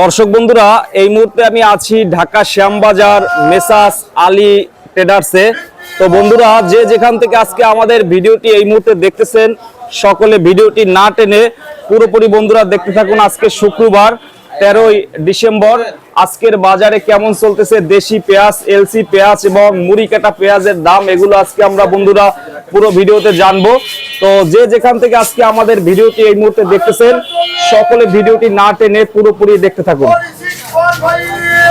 দর্শক বন্ধুরা, এই মুহূর্তে আমি আছি ঢাকা শ্যামবাজার মেসাস আলী ট্রেডার্সে। তো বন্ধুরা, যে যেখান থেকে আজকে আমাদের ভিডিওটি এই মুহূর্তে দেখতেছেন, সকলে ভিডিওটি না টেনে পুরোপুরি বন্ধুরা দেখতে থাকুন আজকে শুক্রবার। তেরোই ডিসেম্বর। আজকের বাজারে কেমন চলতেছে? দেশি পেঁয়াজ এলসি পেঁয়াজ এবং মুড়ি কাটা পেঁয়াজের দাম এগুলো আজকে আমরা বন্ধুরা পুরো ভিডিওতে জানব। তো যে যেখান থেকে আজকে আমাদের ভিডিওটি এই মুহূর্তে দেখতেছেন সকলে ভিডিওটি না টেনে পুরোপুরি দেখতে থাকুন।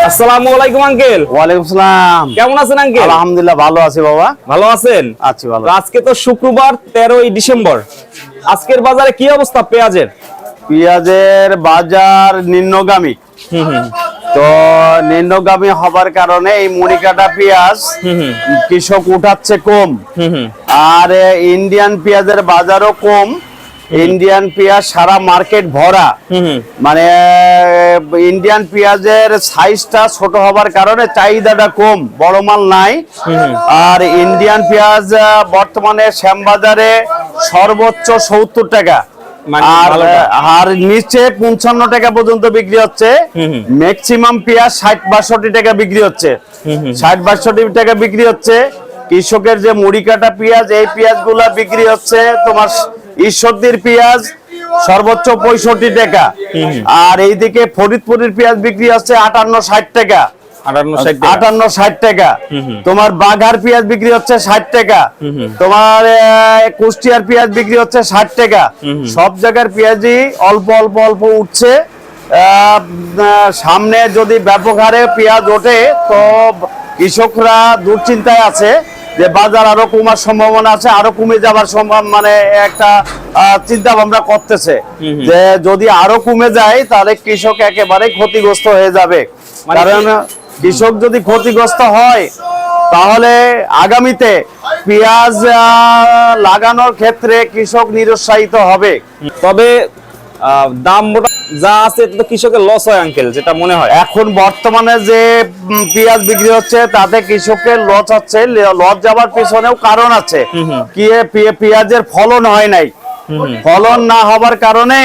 আসসালামু আলাইকুম আঙ্কেল। ওয়ালাইকুম সালাম। কেমন আছেন আঙ্কেল? আলহামদুলিল্লাহ ভালো আছি বাবা। ভালো আছেন? আছি ভালো। আজকে তো শুক্রবার তেরোই ডিসেম্বর। আজকের বাজারে কি অবস্থা পেঁয়াজের? পেঁয়াজের বাজার নিম্নগামী। তো নিম্নগামী হবার কারণে এই মনিকাটা পেঁয়াজ কৃষক উঠাচ্ছে কম। আর ইন্ডিয়ান পেঁয়াজের বাজারও কম। ইন্ডিয়ান পেঁয়াজ সারা মার্কেট ভরা। মানে ইন্ডিয়ান পেঁয়াজের সাইজটা ছোট হবার কারণে চাহিদাটা কম বড় মাল নাই। আর ইন্ডিয়ান পেঁয়াজ বর্তমানে শ্যামবাজারে সর্বোচ্চ সত্তর টাকা। আর আর নিচে পঞ্চান্ন টাকা পর্যন্ত বিক্রি হচ্ছে। ম্যাক্সিমাম পেঁয়াজ ষাট বাষট্টি টাকা বিক্রি হচ্ছে। ষাট বাষট্টি টাকা বিক্রি হচ্ছে। কৃষকের যে মুড়ি কাটা পেঁয়াজ এই পেঁয়াজগুলা বিক্রি হচ্ছে তোমার ঈশ্বরদীর পেঁয়াজ সর্বোচ্চ পঁয়ষট্টি টাকা। আর এইদিকে ফরিদপুরের পেঁয়াজ বিক্রি হচ্ছে আটান্ন ষাট টাকা। আটান্ন ষাট টাকা। তোমার বাঘার পেঁয়াজ বিক্রি হচ্ছে ষাট টাকা। তোমার কুষ্টিয়ার পেঁয়াজ বিক্রি হচ্ছে ষাট টাকা। সব জায়গার পেঁয়াজই অল্প অল্প অল্প উঠছে। সামনে যদি ব্যাপক হারে পেঁয়াজ ওঠে তো কৃষকরা দুশ্চিন্তায় আছে যে বাজার আরও কমার সম্ভাবনা আছে আরও কমে যাবার সম্ভব মানে একটা চিন্তা ভাবনা করতেছে। যে যদি আরও কমে যায় তাহলে কৃষক একেবারে ক্ষতিগ্রস্ত হয়ে যাবে। মানে কারণ কৃষক যদি ক্ষতিগ্রস্ত হয় তাহলে আগামীতে পেঁয়াজ লাগানোর ক্ষেত্রে কৃষক নিরুৎসাহিত হবে। তবে দাম যা আছে তো কৃষকের লস হয় আঙ্কেল যেটা মনে হয়। এখন বর্তমানে যে পেঁয়াজ বিক্রি হচ্ছে তাতে কৃষকের লস হচ্ছে লস যাবার পিছনেও কারণ আছে। কি পেঁয়াজের ফলন হয় নাই। ফলন না হবার কারণে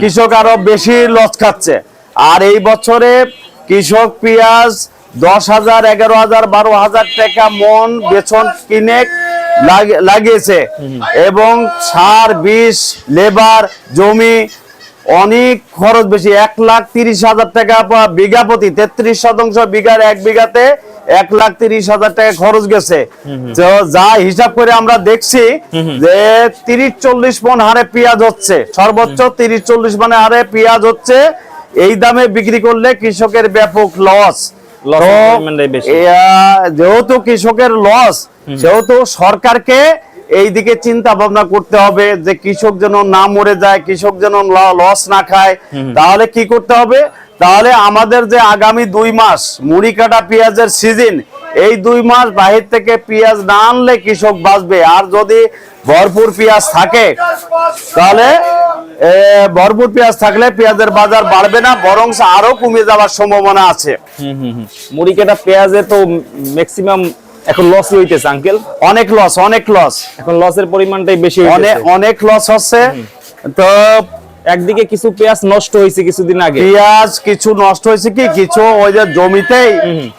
কৃষক আরও বেশি লস খাচ্ছে। আর এই বছরে কৃষক পেঁয়াজ দশ হাজার এগারো হাজার বারো হাজার টাকা মন বেচন কিনে লাগিয়েছে। এবং সার বিষ লেবার জমি অনেক খরচ বেশি। এক লাখ তিরিশ হাজার টাকা বিঘা প্রতি তেত্রিশ শতাংশ বিঘার এক বিঘাতে এক লাখ তিরিশ হাজার টাকা খরচ গেছে। তো যা হিসাব করে আমরা দেখছি যে তিরিশ চল্লিশ মন হারে পেঁয়াজ হচ্ছে। সর্বোচ্চ তিরিশ চল্লিশ মনে হারে পেঁয়াজ হচ্ছে। এই দামে বিক্রি করলে কৃষকের ব্যাপক লস। যেহেতু কৃষকের লস সেহেতু সরকারকে এই দিকে চিন্তা ভাবনা করতে হবে যে কৃষক যেন না মরে যায় কৃষক যেন লস না খায় তাহলে কি করতে হবে? তাহলে আমাদের যে আগামী দুই মাস মুড়ি কাটা পেঁয়াজের সিজন এই দুই মাস বাহির থেকে পেঁয়াজ না আনলে কৃষক বাঁচবে। আর যদি ভরপুর পেঁয়াজ থাকে তাহলে ভরপুর পেঁয়াজ থাকলে পেঁয়াজের বাজার বাড়বে না বরং আরও কমে যাওয়ার সম্ভাবনা আছে। মুড়ি কাটা পেঁয়াজে তো ম্যাক্সিমাম এখন লস হইতেছে আঙ্কেল অনেক লস অনেক লস এখন লসের পরিমাণটাই বেশি অনেক অনেক লস হচ্ছে। তো একদিকে কিছু পেঁয়াজ নষ্ট হয়েছে কিছুদিন আগে। পেঁয়াজ কিছু নষ্ট হয়েছে কি? কিছু ওই যে জমিতেই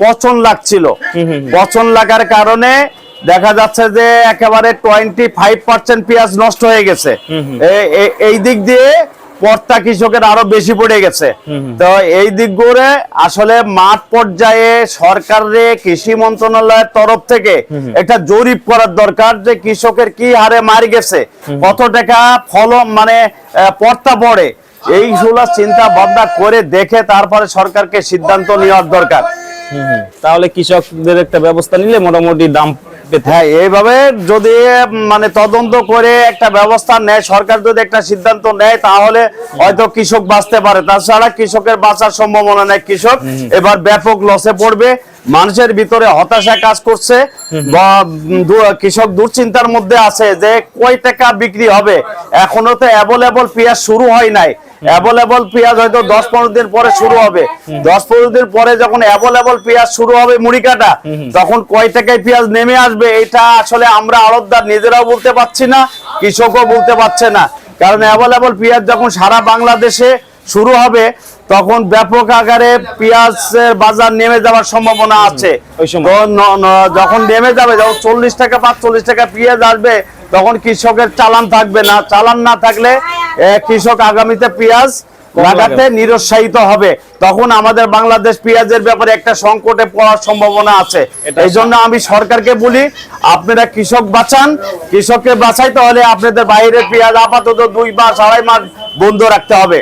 পচন লাগছিল। পচন লাগার কারণে দেখা যাচ্ছে যে একেবারে টোয়েন্টি ফাইভ পার্সেন্ট পেঁয়াজ নষ্ট হয়ে গেছে। এই দিক দিয়ে পর্তা কৃষকের আরও বেশি পড়ে গেছে। তো এই দিকগুলো আসলে মাঠ পর্যায়ে সরকারের কৃষি মন্ত্রণালয়ের তরফ থেকে একটা জরিপ করার দরকার যে কৃষকের কি হারে মারি গেছে কত টাকা ফলন মানে পর্তা পড়ে। এইগুলো চিন্তা ভাবনা করে দেখে তারপরে সরকারকে সিদ্ধান্ত নেওয়ার দরকার। তাহলে কৃষকদের একটা ব্যবস্থা নিলে মোটামুটি দাম পেতে হ্যাঁ এইভাবে যদি মানে তদন্ত করে একটা ব্যবস্থা নেয় সরকার যদি একটা সিদ্ধান্ত নেয় তাহলে হয়তো কৃষক বাঁচতে পারে। তাছাড়া কৃষকের বাঁচার সম্ভাবনা নেই। কৃষক এবার ব্যাপক লসে পড়বে। মানুষের ভিতরে হতাশা কাজ করছে কৃষক দুশ্চিন্তার মধ্যে আছে যে কয় টাকা বিক্রি হবে। এখনও তো অ্যাভেলেবল পেঁয়াজ শুরু হয় নাই। অ্যাভেলেবল পেঁয়াজ হয়তো দশ পনেরো দিন পরে শুরু হবে। দশ পনেরো দিন পরে যখন অ্যাভেলেবল পেঁয়াজ শুরু হবে মুড়ি কাটা তখন কয় টাকায় পেঁয়াজ নেমে আসবে, এটা আসলে আমরা আড়তদার নিজেরাও বলতে পারছি না, কৃষকও বলতে পারছে না। কারণ অ্যাভেলেবল পেঁয়াজ যখন সারা বাংলাদেশে শুরু হবে তখন ব্যাপক আকারে পেঁয়াজের বাজার নেমে যাওয়ার সম্ভাবনা আছে। যখন নেমে যাবে যখন চল্লিশ টাকা পাঁচচল্লিশ টাকা পেঁয়াজ আসবে তখন কৃষকের চালান থাকবে না। চালান না থাকলে কৃষক আগামীতে পেঁয়াজ লাগাতে নিরুৎসাহিত হবে। তখন আমাদের বাংলাদেশ পেঁয়াজের ব্যাপারে একটা সংকটে পড়ার সম্ভাবনা আছে। এই জন্য আমি সরকারকে বলি আপনারা কৃষক বাঁচান। কৃষককে বাঁচাইতে হলে আপনাদের বাইরে পেঁয়াজ আপাতত দুই মাস আড়াই মাস বন্ধ রাখতে হবে।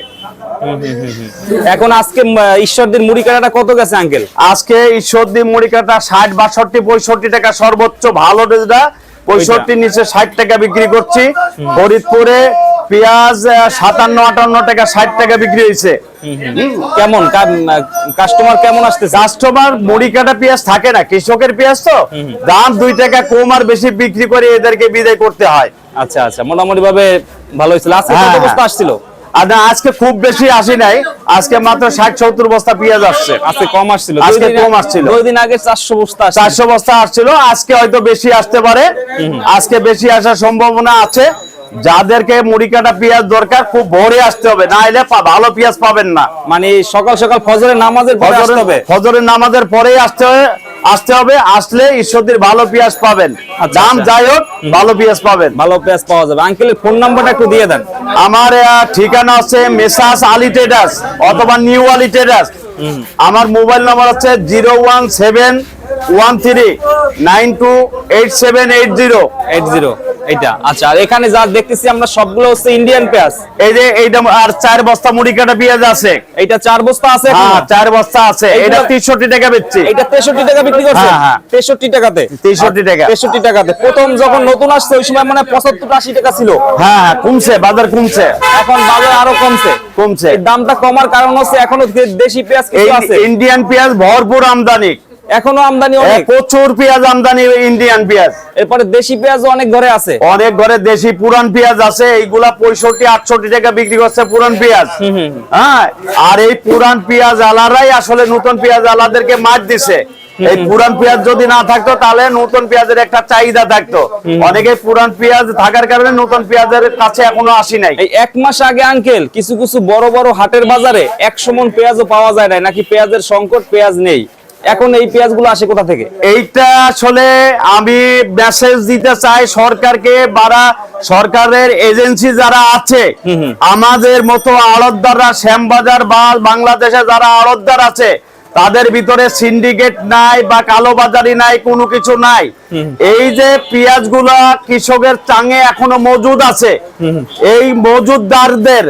এখন আজকে ঈশ্বরদীর মুড়ি কাটাটা কত গেছে আঙ্কেল আজকে ঈশ্বরদী মুড়ি কাটা ষাট বাষট্টি পঁয়ষট্টি টাকা সর্বোচ্চ ভালো ডেজটা পঁয়ষট্টি নিচে ষাট টাকা বিক্রি করছি। ফরিদপুরে পেঁয়াজ সাতান্ন আটান্ন টাকা ষাট টাকা বিক্রি হয়েছে। কেমন? কাস্টমার কেমন আসতেছে? কাস্টমার মুড়ি কাটা পেঁয়াজ থাকে না কৃষকের পেঁয়াজ তো। দাম দুই টাকা কম আর বেশি বিক্রি করে এদেরকে বিদায় করতে হয়। আচ্ছা আচ্ছা মোটামুটি ভাবে ভালো হয়েছিল। আজকে হ্যাঁ, কত। বস্তা আসছিল? আর না আজকে খুব বেশি আসি নাই। আজকে মাত্র ষাট সত্তর বস্তা পেঁয়াজ আসছে। আজকে কম আসছিল। আজকে কম আসছিল। দুই দিন আগে চারশো বস্তা চারশো বস্তা আসছিল। আজকে হয়তো বেশি আসতে পারে। আজকে বেশি আসার সম্ভাবনা আছে। যাদেরকে মুড়ি কাটা পেঁয়াজ দরকার খুব ভোরে আসতে হবে। না এলে ভালো পেঁয়াজ পাবেন না। মানে সকাল সকাল ফজরের নামাজের পরে আসতে হবে। ফজরের- ফজরের নামাজের পরেই আসতে হবে। আসতে হবে আসলে ঈশ্বরদের ভালো পেঁয়াজ পাবেন। আচ্ছা, দাম আচ্ছা। যাই হোক ভালো পেঁয়াজ পাবেন। ভালো পেঁয়াজ পাওয়া যাবে। আঙ্কেলের ফোন নাম্বারটা একটু দিয়ে দেন। আমার ঠিকানা আছে মেসাস আলি ট্রেডার্স অথবা নিউ আলি ট্রেডার্স আমার মোবাইল নাম্বার হচ্ছে zero one seven one three nine two eight seven eight zero. Eight zero. এইটা। আচ্ছা আর এখানে যা দেখতেছি আমরা সবগুলো হচ্ছে ইন্ডিয়ান পেঁয়াজ। এই যে এইটা আর চার বস্তা মুড়ি কাটা পেঁয়াজ আছে। এইটা চার বস্তা আছে হ্যাঁ চার বস্তা আছে। এটা তিনশোটি টাকা বেচছি। এইটা তেষট্টি টাকা বিক্রি করছে? হ্যাঁ, হ্যাঁ। তেষট্টি টাকাতে? 63 টাকা। তেষট্টি টাকাতে। প্রথম যখন নতুন আসছে ওই সময় মানে পঁচাত্তর আশি টাকা ছিল। হ্যাঁ হ্যাঁ কমছে বাজার কমছে। এখন বাজার আরও কমছে। কমছে। দামটা কমার কারণ হচ্ছে এখনও দেশি পেঁয়াজ কিছু আছে। ইন্ডিয়ান পেঁয়াজ ভরপুর আমদানি। এখনও আমদানি অনেক। প্রচুর পেঁয়াজ আমদানি ইন্ডিয়ান পেঁয়াজ। এরপরে দেশি পেঁয়াজও অনেক ঘরে আছে। অনেক ঘরে দেশি পুরান পেঁয়াজ আছে এইগুলা পঁয়ষট্টি আটষট্টি টাকা বিক্রি করছে পুরান পেঁয়াজ। হ্যাঁ আর এই পুরান পেঁয়াজ আলারাই আসলে নতুন পেঁয়াজ আলাদেরকে মার দিছে। এই পুরান পেঁয়াজ যদি না থাকতো তাহলে নতুন পেঁয়াজের একটা চাহিদা থাকতো। অনেকে পুরান পেঁয়াজ থাকার কারণে নতুন পেঁয়াজের কাছে এখনও আসি নাই। এই এক মাস আগে আঙ্কেল কিছু কিছু বড় বড় হাটের বাজারে একশো মন পেঁয়াজও পাওয়া যায় না নাকি পেঁয়াজের সংকট পেঁয়াজ নেই। এখন এই পেঁয়াজগুলো আসে কোথা থেকে? এইটা আসলে আমি মেসেজ দিতে চাই সরকারকে বারা সরকারের এজেন্সি যারা আছে আমাদের মতো আড়তদাররা শ্যামবাজার বা বাংলাদেশে যারা আড়তদার আছে তাদের ভিতরে সিন্ডিকেট নাই বা কালোবাজারি নাই কোনো কিছু নাই। এই যে পেঁয়াজগুলা কৃষকের চাঙে এখনও মজুদ আছে এই মজুদদারদের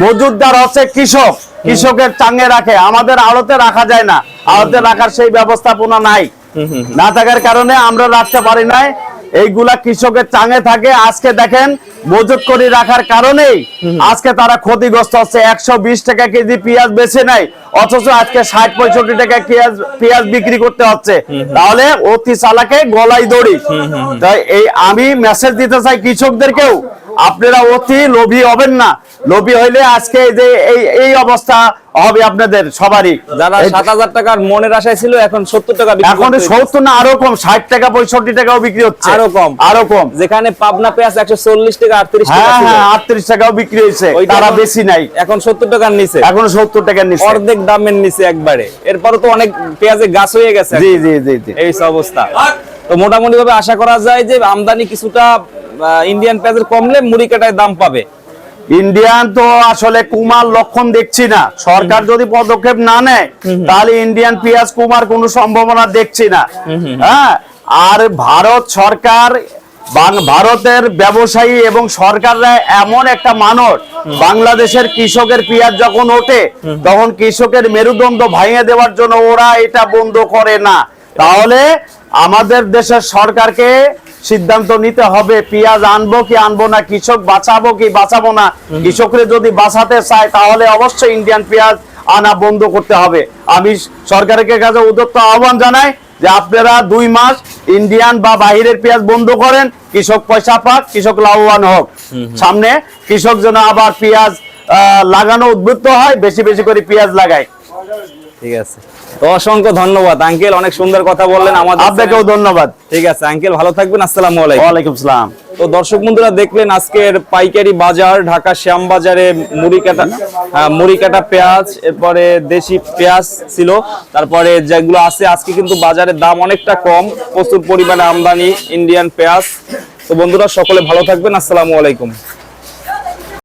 মজুদদার হচ্ছে কৃষক। কৃষকের চাঙে রাখে। আমাদের আড়তে রাখা যায় না। আড়তে রাখার সেই ব্যবস্থাপনা নাই। না থাকার কারণে আমরা রাখতে পারি নাই। এইগুলা কৃষকের চাঙে থাকে। আজকে দেখেন মজুত করে রাখার কারণেই আজকে তারা ক্ষতিগ্রস্ত হচ্ছে। একশো বিশ টাকা কেজি পেঁয়াজ বেছে নেয় অথচ আজকে ষাট পঁয়ষট্টি টাকা পেঁয়াজ পেঁয়াজ বিক্রি করতে হচ্ছে। তাহলে অতি চালাকে গলায় দড়ি। তাই এই আমি মেসেজ দিতে চাই কৃষকদেরকেও। আপনারা অতি লোভী হবেন না। লোভী হইলে আজকে যে এই এই অবস্থা হবে আপনাদের সবারই। যারা সাত হাজার টাকার মনের আশায় ছিল এখন সত্তর টাকা এখন সত্তর না আরও কম ষাট টাকা পঁয়ষট্টি টাকাও বিক্রি হচ্ছে। আরও কম। আরও কম। যেখানে পাবনা পেঁয়াজ একশো চল্লিশ টাকা আটত্রিশ টাকা হ্যাঁ হ্যাঁ আটত্রিশ টাকাও বিক্রি হয়েছে। তারা বেশি নাই। এখন সত্তর টাকার নিচে। এখন সত্তর টাকার নিচে। অর্ধেক দামের নিচে একবারে। এরপরে তো অনেক পেঁয়াজের গাছ হয়ে গেছে। জি জি জি জি। এই অবস্থা। তো মোটামুটি ভাবে আশা করা যায় যে আমদানি কিছুটা ইন্ডিয়ান পেঁয়াজের কমলে মুড়ি কাটায় দাম পাবে। ইন্ডিয়ান তো আসলে কুমার লক্ষণ দেখছি না। সরকার যদি পদক্ষেপ না নেয় তাহলে ইন্ডিয়ান পেঁয়াজ কুমার কোনো সম্ভাবনা দেখছি না। হ্যাঁ আর ভারত সরকার বাং- ভারতের ব্যবসায়ী এবং সরকাররা এমন একটা মানব বাংলাদেশের কৃষকের পেঁয়াজ যখন ওঠে তখন কৃষকের মেরুদণ্ড ভাঙিয়ে দেওয়ার জন্য ওরা এটা বন্ধ করে না। তাহলে আমাদের দেশের সরকারকে সিদ্ধান্ত নিতে হবে পেঁয়াজ আনব কি আনব না কৃষক বাঁচাবো কি বাঁচাবো না? কৃষকরে যদি বাঁচাতে চায় তাহলে অবশ্যই ইন্ডিয়ান পেঁয়াজ আনা বন্ধ করতে হবে। আমি সরকারের কাছে উদ্যোক্ত আহ্বান জানাই যে আপনারা দুই মাস ইন্ডিয়ান বা বাহিরের পেঁয়াজ বন্ধ করেন কৃষক পয়সা পাক কৃষক লাভবান হোক। সামনে কৃষক যেন আবার পেঁয়াজ আহ, লাগানো উদ্বুদ্ধ হয় বেশি বেশি করে পেঁয়াজ লাগায়। ঠিক আছে। অসংখ্য ধন্যবাদ। আঙ্কেল অনেক সুন্দর কথা বললেন আমাদের আপনাকেও ধন্যবাদ। ঠিক আছে আঙ্কেল ভালো থাকবেন আসসালামু আলাইকুম। ওয়ালাইকুম সালাম। তো দর্শক বন্ধুরা দেখলেন আজকের পাইকারি বাজার ঢাকা শ্যামবাজারে মুড়ি কাটা মুড়ি কাটা পেঁয়াজ এরপরে দেশি পেঁয়াজ ছিল তারপরে যেগুলো আছে আজকে কিন্তু বাজারের দাম অনেকটা কম প্রচুর পরিমাণে আমদানি ইন্ডিয়ান পেঁয়াজ। তো বন্ধুরা সকলে ভালো থাকবেন আসসালামু আলাইকুম।